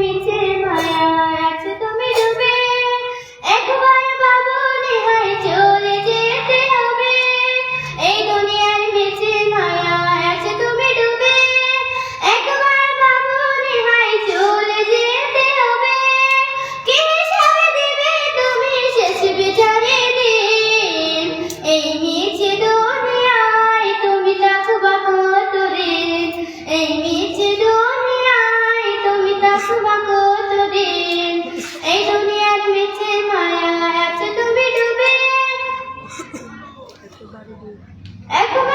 মিছে মায়া আছো তুমি ডুবে। একবার ভাবো নেহায় চলে যেতে হবে। এই দুনিয়ার মিছে মায়া আছো তুমি ডুবে। একবার ভাবো নেহায় চলে যেতে হবে। কি হিসাবে দেবে তুমি শেষ বিচারে দিন? এই মিছে দুনিয়ায় তুমি থাকবা কতদিন এই এখন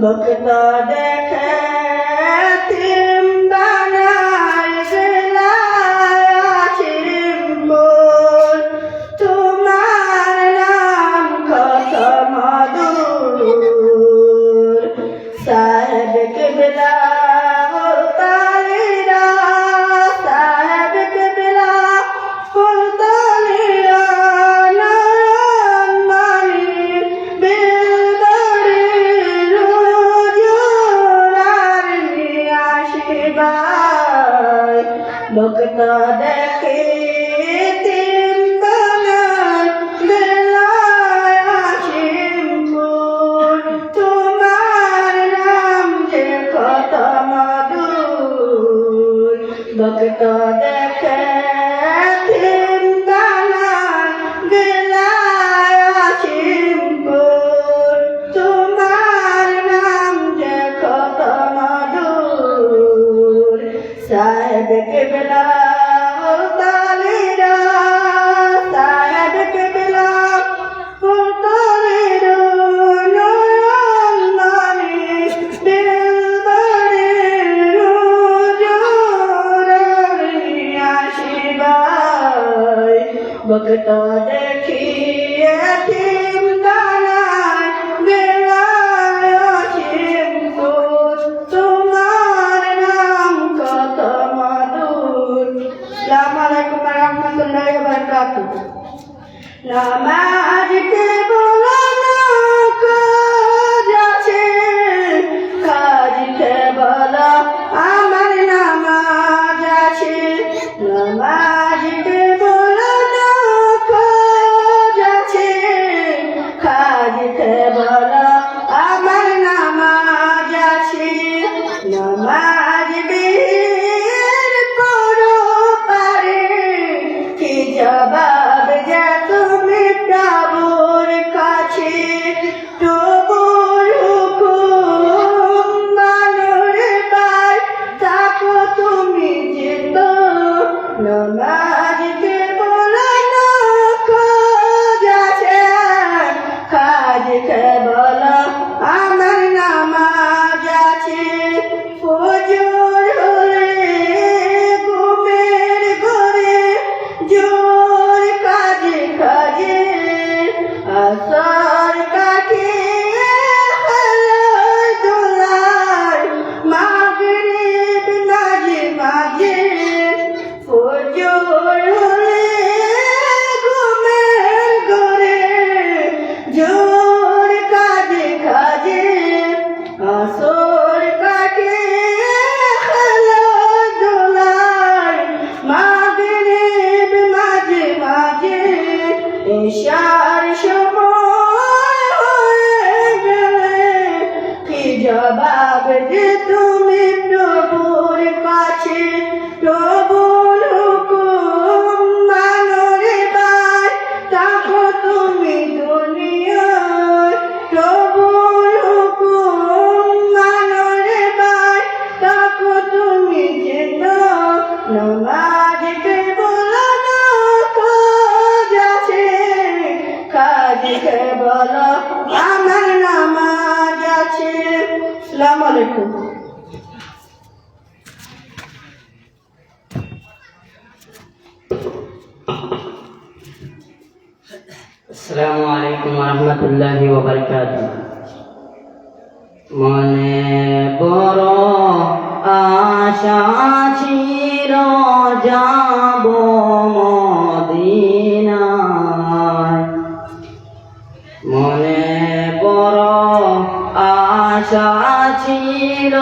Look at the day. লোক তো Passar আসসালামু আলাইকুম মনে বড় আশা ছিল যাব মদিনায়। মনে বড় আশা ছিল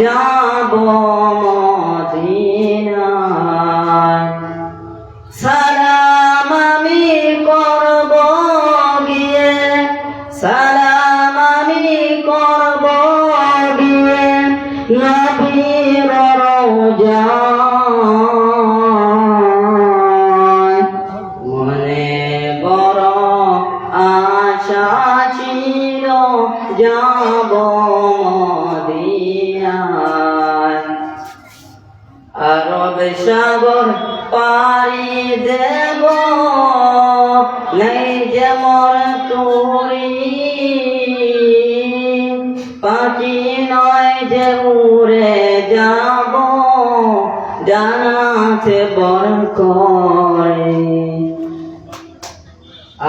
যাব মদিনায়। হয় যে উড়ে যাব জানাতে বরণ করে।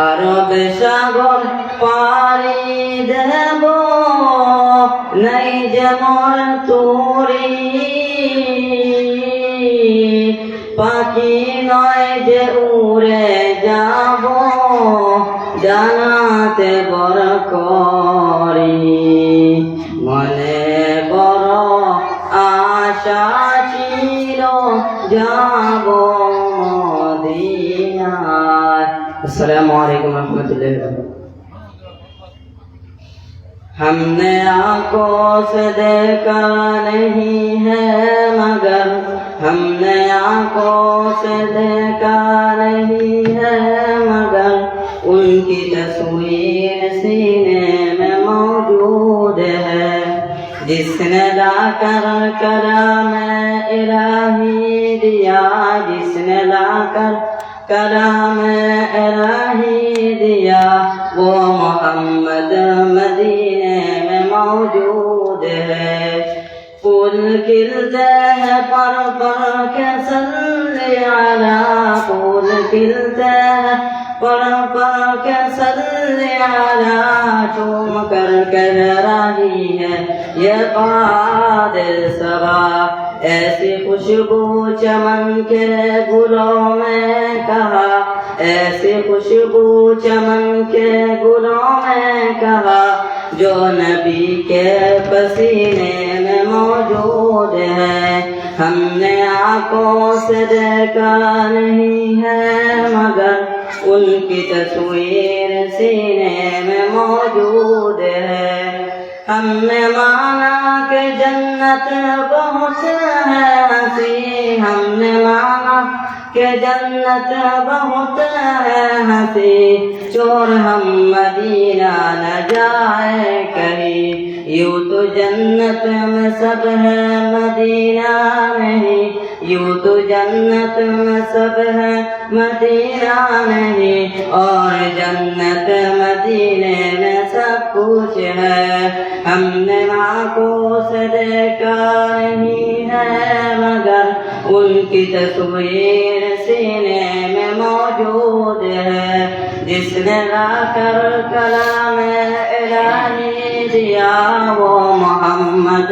আরবে সাগর পারি দেব, নাই যেমন তোরি। পাখি নয় যে উড়ে যাব জানাতে বড় করি মনে বড় আশা ছিল যাব دیا السلام علیکم ورحمۃ اللہ ہم نے آنکھوں سے دیکھا نہیں ہے مگر ہم نے آنکھوں کر کلام الہی دیا جس نے لا کر کلام الہی دیا وہ محمد مدینے میں موجود ہے۔ پھول کھلتے ہیں پر پر کے صلی علی پھول کھلتے ہیں پر پر کے صلی علی چوم کر کہہ رہی ہے۔ یہ قادر سبا ایسی خوشبو چمن کے گلوں میں کہا۔ ایسی خوشبو چمن کے گلوں میں کہا۔ جو نبی کے پسینے میں موجود ہے، ہم نے آنکھوں سے دیکھا نہیں ہے، مگر ان کی تصویر سینے میں موجود ہے۔ ہم نے مانا کہ جنت بہت ہے، ہنسی۔ ہم نے مانا کہ جنت بہت ہے، ہنسی۔ چور ہم مدینہ نہ جائے کہیں۔ یوں تو جنت میں سب ہے، مدینہ نہیں۔ یوں تو جنت میں سب ہے، مدینہ نہیں، اور جنت مدینے میں سب کچھ ہے۔ ہم نے آنکھوں سے دیکھا نہیں ہے، مگر ان کی تصویر سینے میں موجود ہے۔ جس نے لا کر کلام الہی دیا، وہ محمد